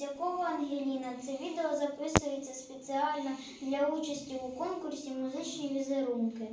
Дякова Ангеліна, це відео записується спеціально для участі у конкурсі музичні візерунки.